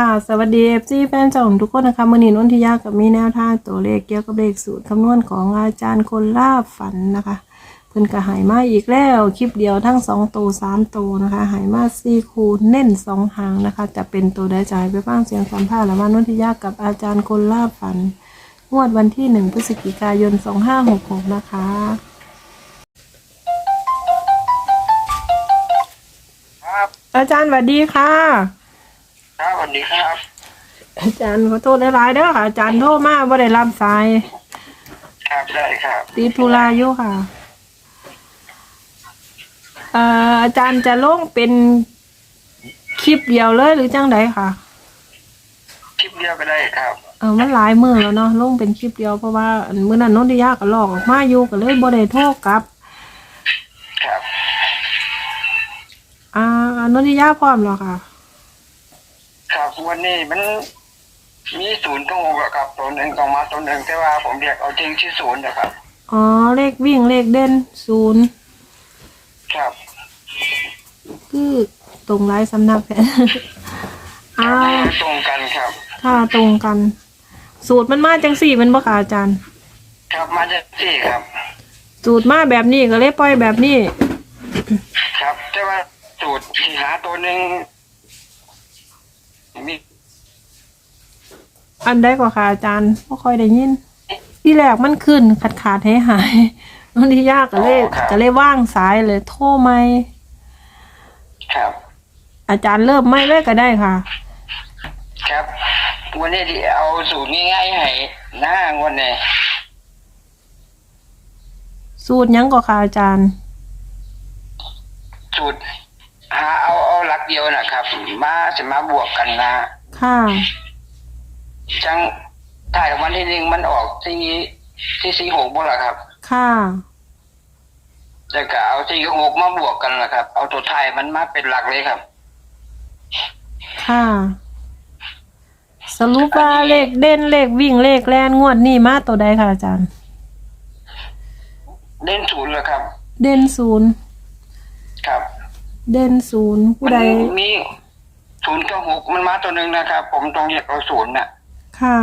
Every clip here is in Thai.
ค่ะสวัสดีเอฟซีแฟนช่องทุกคนนะคะมือนีนนทิยากับมีแนวทางตัวเลขเกี่ยวกับเลขสูตรคำนวณของอาจารย์คนล่าฝันนะคะ เพิ่นก็ใหายมาอีกแล้วคลิปเดียวทั้งสองตัวสามตัวนะคะใหายมาสี่คูเน้นสองหางนะคะ จะเป็นตัวได้จ่ายไปบ้างเสียงสัมภาษณ์และว่านนทิยากับอาจารย์คนล่าฝันงวดวันที่หนึ่งพฤศจิกายนสองห้าหกหกนะคะครับอาจารย์สวัสดีค่ะครับส วัสดีครับ อาจารย์ขอโทษหลายๆเด้อค่ะ อาจารย์โทรมาบ่ได้รับสาย ครับได้ครับ ติดธุระอยู่ค่ะเอ่ออาจารย์จะลงเป็นคลิปเดียวเลยหรือจังไดค่ะ คลิปเดียวก็ได้ครับ เออมันหลายมือแล้วเนาะลงเป็นคลิปเดียวเพราะว่าอันมื้อนั้นนนทิยาก็ลอกออกมาอยู่ก็เลยบ่ได้โทรกลับ ครับ อ่านนทิยาพร้อมแล้วค่ะ ครับวันนี้มันมีศูนย์ต้องหกอะครับตัวหนึ่งต้องมาตัวหนึ่งแต่ว่าผมเรียกเอาจริงที่ศูนย์นะครับ อ๋อ เลขวิ่งเลขเด่นศูนย์ครับ คือตรงหลายสำนักแท้อ่าตรงกันครับ ถ้าตรงกัน สูตรมันมาจังสี่แมันบ่ค่ะอาจารย์ ครับมาจากที่ครับ สูตรมาแบบนี้ก็เลยปล่อยแบบนี้ ครับแต่ว่าสูตรที่หาตัวหนึ่ง มีอันได้กว่าค่ะอาจารย์ไม่ค่อยได้ยิน ที่แรกมันขึ้นขาดขาดหายหายบางทียากก็เลยก็เลยว่างสายเลย โทรไม่ครับ อาจารย์เริ่มไม่เลยก็ได้ค่ะ ครับ วันนี้ที่เอาสูตรง่ายๆให้หน้างวันนี้สูตรหยังก็ค่ะอาจารย์ สูตร หาเอาเอาหลักเดียวนะครับ มาจะมาบวกกันนะค่ะจังถ่ายวันที่หนึ่งมันออกที่ที่สี่หกบ่ละครับ ค่ะแต่ก็เอาสี่หกมาบวกกันละครับ เอาตัวไทายมันมาเป็นหลักเลยครับ ค่ะ สรุปว่าเลขเด่นเลขวิ่งเลขแลนงวดนี่มาตัวใดค่ะอาจารย์เล่นศูนย์เลยครับ เด่นศูนย์ครับ เด่นศูนย์ผู้ใดมันมีศูนย์กับหกมันมาตัวหนึ่งนะครับ ผมตรงเรียกเอาศูนย์น่ะ ค่ะ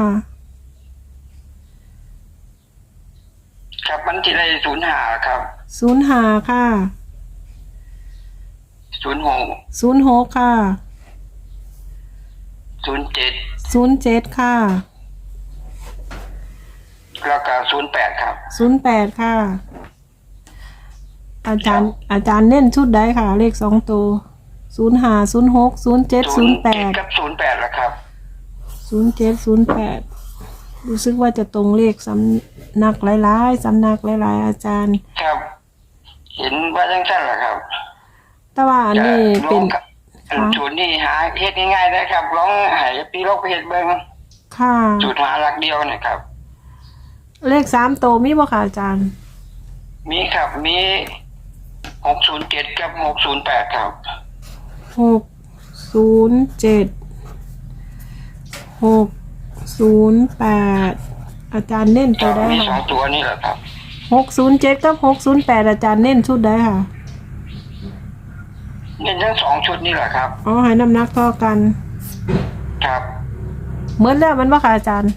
ครับมันที่ได้ศูนย์หาครับศูนย์หาค่ะศูนย์หกศูนย์หกค่ะศูนย์เจ็ดศูนย์เจ็ดค่ะแล้วก็ศูนย์แปดครับศูนย์แปดค่ะ อาจารย์ อาจารย์เน้นชุดใดค่ะ เลขสองตัวศูนย์ห้าศูนย์หกศูนย์เจ็ดศูนย์แปดกับศูนย์แปดละครับศูนย์เจ็ดศูนย์แปดรู้สึกว่าจะตรงเลขสำนักหลายๆสำนักหลายๆ อาจารย์ ครับ เห็นว่าจังสั้นเหรอครับ แต่ว่าอันนี้จะลเป็องนกับอันศูนย์นี่หาเฮ็ดง่ายๆนะครับลองใหายพี่ลอกไปเฮ็ดเบิ่งค่ะสูตรหาหลักเดียวนะครับ เลขสามตัวมีบ่ค่ะอาจารย์ มีครับมี หกศูนย์เจ็ดกับหกศูนย์แปดครับ หกศูนย์เจ็ดหกศูนย์แปดอาจารย์เน้นคตัวรับได้มีสอค่ะงตัวนี่แหละครับ หกศูนย์เจ็ดกับหกศูนย์แปดอาจารย์เน้นชุดได้ค่ะเน้นทั้งสองชุดนี่แหละครับ อ๋อให้น้ำหนักเท่ากันครับเหมือนแล้วแมันบ่ค่ะอาจารย์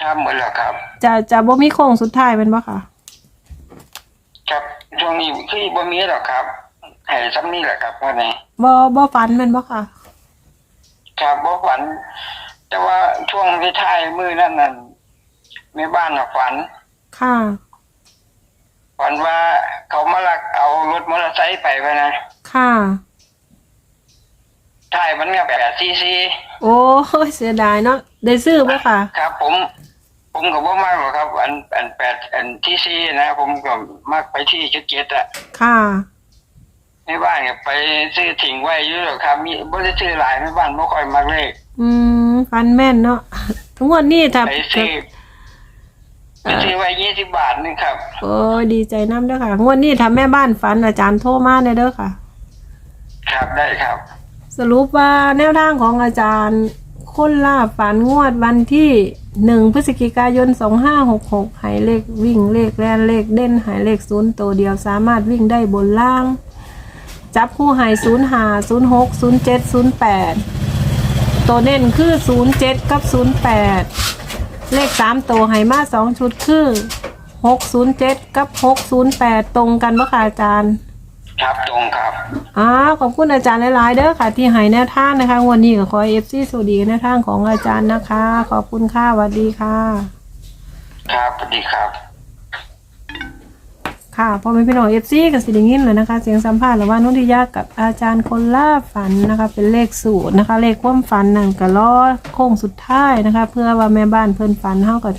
ครับเหมือนแล้วครับ จะจะบ่มีโค้งสุดท้ายแมันบ่ค่ะครับช่ วงนี้ที่บ่มีหรอกครับให้ซ้ำนี่แหละครับว่าไงบ่บ่ฝันแมันบ่ค่ะ ครับบ่ฝัน แต่ว่าช่วงที่ท้ายมือนั่นน่ะแม่บ้านน่ะฝัน ค่ะ ฝันว่าเขามาลักเอารถมอเตอร์ไซค์ไปไปนะค่ะท้ายมันก็แปดซีซีโอ้ยเสียดายเนาะได้ซื้อบ่ค่ะ ครับ ผม ผมก็บ่มากหรอกครับ อันอันแปดอันที่ซีนะ ผมก็มากไปที่เจ็ดเจ็ดอะค่ะ ในบ้านก็ไปซื้อทิ้งไว้อยู่หรอกครับ มีบ่ได้ซื้อหลายในบ้านบ่ค่อยมักเลขอืมฟันแม่นเนาะทุกวันนี้ถ้าไปซื้อไปซื้อไว้ยี่สิบบาทนึงครับโอ้ยดีใจน้ำเด้อค่ะงวดนี้ถ้าแม่บ้านฝันอาจารย์โทรมาได้เด้อค่ะ ครับได้ครับ สรุปว่าแนวทางของอาจารย์ คนล่าฝันงวดวันที่หนึ่งพฤศจิกายนสองห้าหกหกหายเลขวิ่งเลขแลนเลขเด่นหายเลขศูนย์ตัวเดียวสามารถวิ่งได้บนล่าง จับคู่หายศูนย์หาศูนย์หกศูนย์เจ็ดศูนย์แปดตัวเน้นคือศูนย์เจ็ดกับศูนย์แปดเลขสามตัวให้มาสองชุดคือหกศูนย์เจ็ดกับหกศูนย์แปดตรงกันปะคะอาจารย์ ครับตรงครับอ่าขอบคุณอาจารย์หลาย ๆ เด้อค่ะ ที่ให้แนวทางนะคะวันนี้ก็ขอเอฟซีสวัสดีแนวทางของอาจารย์นะคะ ขอบคุณค่ะสวัสดีค่ะ ครับสวัสดีครับ ค่ะพอไม่พี่น้องเอฟซีกับสิริงินเลยนะคะ เสียงสัมภาษณ์หรือว่านุ่นทิยากับอาจารย์คนล่าฝันนะคะ เป็นเลขสูตรนะคะ เลขความฝันนั่นก็ล้อโค้งสุดท้ายนะคะ เพื่อว่าแม่บ้านเพิ่นฝันเท่ากับ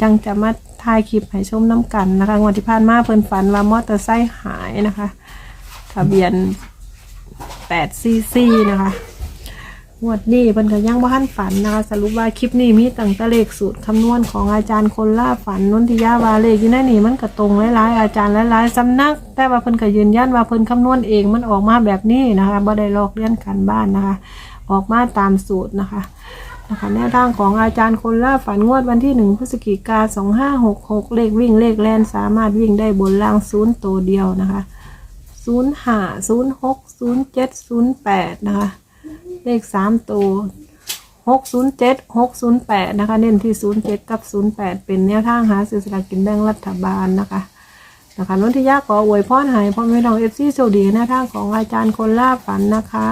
จังจะมา ถ่ายคลิปให้ชมน้ำกันนะคะงวันที่ผ่านมาเพิ่นฝันว่ามอเตอร์ไซค์หายนะคะทะเบียน8ซีซีนะคะงวดนี้เพิ่นก็ยังบ่ทันฝันนะคะสรุปว่าคลิปนี้มีตั้งแต่เลขสูตรคำนวณของอาจารย์คนล่าฝันนนทิยาวาเลขอยู่ในนี่มันก็ตรงหลายๆอาจารย์หลายๆสำนัก แต่ว่าเพิ่นก็ยืนยันว่าเพิ่นคำนวณเองมันออกมาแบบนี้นะคะบ่ได้ลอกเลียนกันบ้านนะคะ ออกมาตามสูตรนะคะ นะคะแนวทางของอาจารย์คนล่าฝันงวดวันที่หนึ่งพฤศจิกาสองห้าหกหกเลขวิ่งเลขแลนสามารถวิ่งได้บนล่างศูนย์ตัวเดียวนะคะศูนย์ห้าศูนย์หกศูนย์เจ็ดศูนย์แปดนะคะ เลขสามตัวหกศูนย์เจ็ดหกศูนย์แปดนะคะ เน้นที่ศูนย์เจ็ดกับศูนย์แปดเป็นแนวทางหาซื้อสลากกินแบ่งรัฐบาลนะคะนะคะนนทิยาขออวยพรให้พ่อแม่น้องเอฟซีโชคดีแนวทางของอาจารย์คนล่าฝันนะคะ